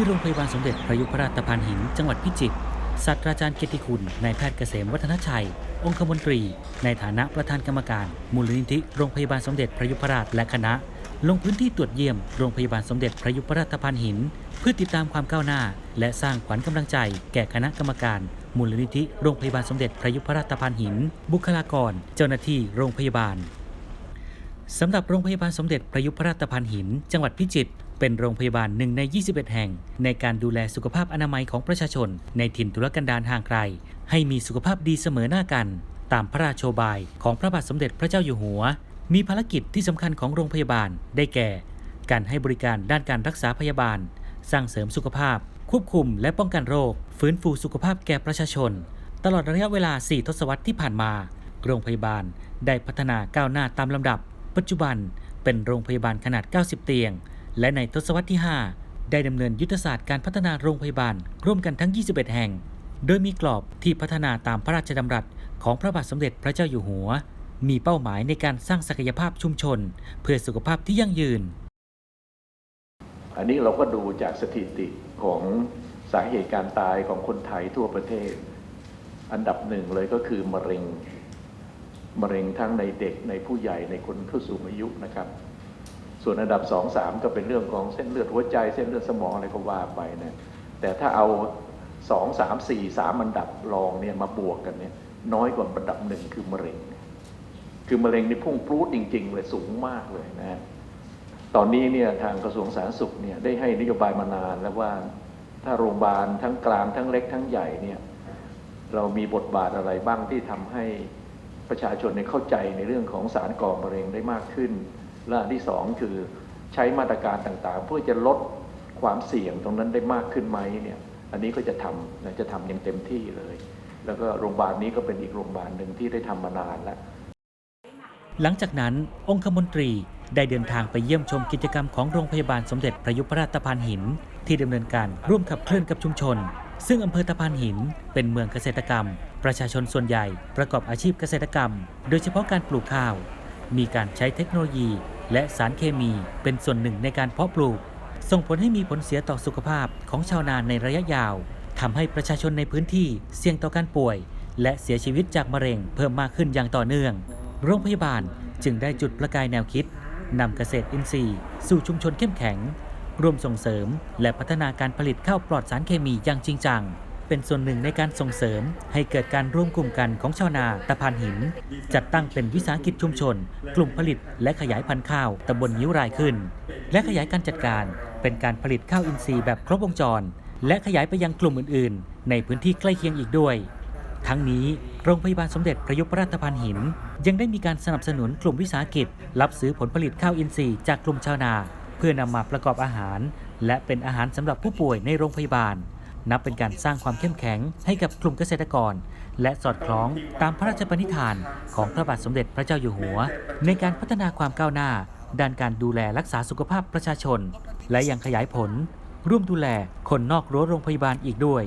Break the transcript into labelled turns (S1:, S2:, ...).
S1: ที่โรงพยาบาลสมเด็จพระยุพราชตะพานหิน จังหวัดพิจิตรศาสตราจารย์เกียรติคุณนายแพทย์เกษมวัฒนชัย องคมนตรี ในฐานะประธานกรรมการ มูลนิธิโรงพยาบาลสมเด็จพระยุพราชและคณะ ลงพื้นที่ตรวจเยี่ยมโรงพยาบาลสมเด็จพระยุพราชตะพานหิน เพื่อติดตามความก้าวหน้า และสร้างขวัญกำลังใจ แก่คณะกรรมการ มูลนิธิโรงพยาบาลสมเด็จพระยุพราชตะพานหิน บุคลากร เจ้าหน้าที่โรงพยาบาลสำหรับโรงพยาบาลสมเด็จพระยุพราชตะพานหิน จังหวัดพิจิตร เป็นโรงพยาบาลหนึ่งใน 21 แห่ง ในการดูแลสุขภาพอนามัยของประชาชน ในถิ่นทุรกันดารห่างไกล ให้มีสุขภาพดีเสมอหน้ากัน ตามพระราโชบายของพระบาทสมเด็จพระเจ้าอยู่หัว มีภารกิจที่สำคัญของโรงพยาบาล ได้แก่ การให้บริการด้านการรักษาพยาบาล สร้างเสริมสุขภาพ ควบคุมและป้องกันโรค ฟื้นฟูสุขภาพแก่ประชาชน ตลอดระยะเวลา 4 ทศวรรษที่ผ่านมา โรงพยาบาลได้พัฒนาก้าวหน้าตามลำดับ ปัจจุบันเป็นโรงพยาบาลขนาด 90 เตียง และในทศวรรษที่ 5 ได้ดำเนินยุทธศาสตร์การพัฒนาโรงพยาบาล ร่วมกันทั้ง 21 แห่ง โดยมีกรอบที่พัฒนาตามพระราชดำรัสของพระบาทสมเด็จพระเจ้าอยู่หัว มีเป้าหมายในการสร้างศักยภาพชุมชน เพื่อสุขภาพที่ยั่งยืน
S2: อันนี้เราก็ดูจากสถิติของสาเหตุการตายของคนไทยทั่วประเทศ อันดับหนึ่งเลยก็คือมะเร็ง มะเร็งทั้งในเด็กในผู้ใหญ่ในคนผู้สูงอายุนะครับ ส่วนอันดับสองสามก็เป็นเรื่องของเส้นเลือดหัวใจ เส้นเลือดสมองอะไรก็ว่าไปนะแต่ถ้าเอาสองสามสี่สามอันดับรองเนี่ยมาบวกกันเนี่ยน้อยกว่าอันดับหนึ่งคือมะเร็ง คือมะเร็งนี่พุ่งปรูดจริง ๆ เลยสูงมากเลยนะฮะตอนนี้เนี่ยทางกระทรวงสาธารณสุขเนี่ยได้ให้นโยบายมานานแล้วว่าถ้าโรงพยาบาลทั้งกลางทั้งเล็กทั้งใหญ่เนี่ยเรามีบทบาทอะไรบ้างที่ทำให้ประชาชนเนี่ยเข้าใจในเรื่องของสารก่อมะเร็งได้มากขึ้น และอันที่สองคือใช้มาตรการต่างๆ เพื่อจะลดความเสี่ยงตรงนั้นได้มากขึ้นไหมเนี่ยอันนี้ก็จะทำจะทำอย่างเต็มที่เลย แล้วก็โรงพยาบาลนี้ก็เป็นอีกโรงพยาบาลหนึ่งที่ได้ทำมานานแล้ว
S1: หลังจากนั้นองคมนตรีได้เดินทางไปเยี่ยมชมกิจกรรมของโรงพยาบาลสมเด็จพระยุพราชตะพานหิน ที่ดำเนินการร่วมขับเคลื่อนกับชุมชน ซึ่งอำเภอตะพานหิน เป็นเมืองเกษตรกรรม ประชาชนส่วนใหญ่ประกอบอาชีพเกษตรกรรม โดยเฉพาะการปลูกข้าว มีการใช้เทคโนโลยี และสารเคมีเป็นส่วนหนึ่งในการเพาะปลูก ส่งผลให้มีผลเสียต่อสุขภาพของชาวนาในระยะยาวทำให้ประชาชนในพื้นที่เสี่ยงต่อการป่วย และเสียชีวิตจากมะเร็งเพิ่มมากขึ้นอย่างต่อเนื่อง โรงพยาบาลจึงได้จุดประกายแนวคิดนำเกษตรอินทรีย์ สู่ชุมชนเข้มแข็ง ร่วมส่งเสริม และพัฒนาการผลิตข้าวปลอดสารเคมีอย่างจริงจัง เป็นส่วนหนึ่งในการส่งเสริม ให้เกิดการร่วมกลุ่มกันของชาวนาตะพานหิน จัดตั้งเป็นวิสาหกิจชุมชน กลุ่มผลิตและขยายพันธุ์ข้าวตำบลนิ้วรายขึ้น และขยายการจัดการ เป็นการผลิตข้าวอินทรีย์แบบครบวงจร และขยายไปยังกลุ่มอื่น ๆ ในพื้นที่ใกล้เคียงอีกด้วย ทั้งนี้โรงพยาบาลสมเด็จพระยุพราชตพานหิน ยังได้มีการสนับสนุนกลุ่มวิสาหกิจ รับซื้อผลผลิตข้าวอินทรีย์จากกลุ่มชาวนา เพื่อนำมาประกอบอาหาร และเป็นอาหารสำหรับผู้ป่วยในโรงพยาบาล นับเป็นการสร้างความเข้มแข็งให้กับกลุ่มเกษตรกร และสอดคล้องตามพระราชปณิธานของพระบาทสมเด็จพระเจ้าอยู่หัว ในการพัฒนาความก้าวหน้า ด้านการดูแลรักษาสุขภาพประชาชน และยังขยายผล ร่วมดูแลคนนอกรั้วโรงพยาบาลอีกด้วย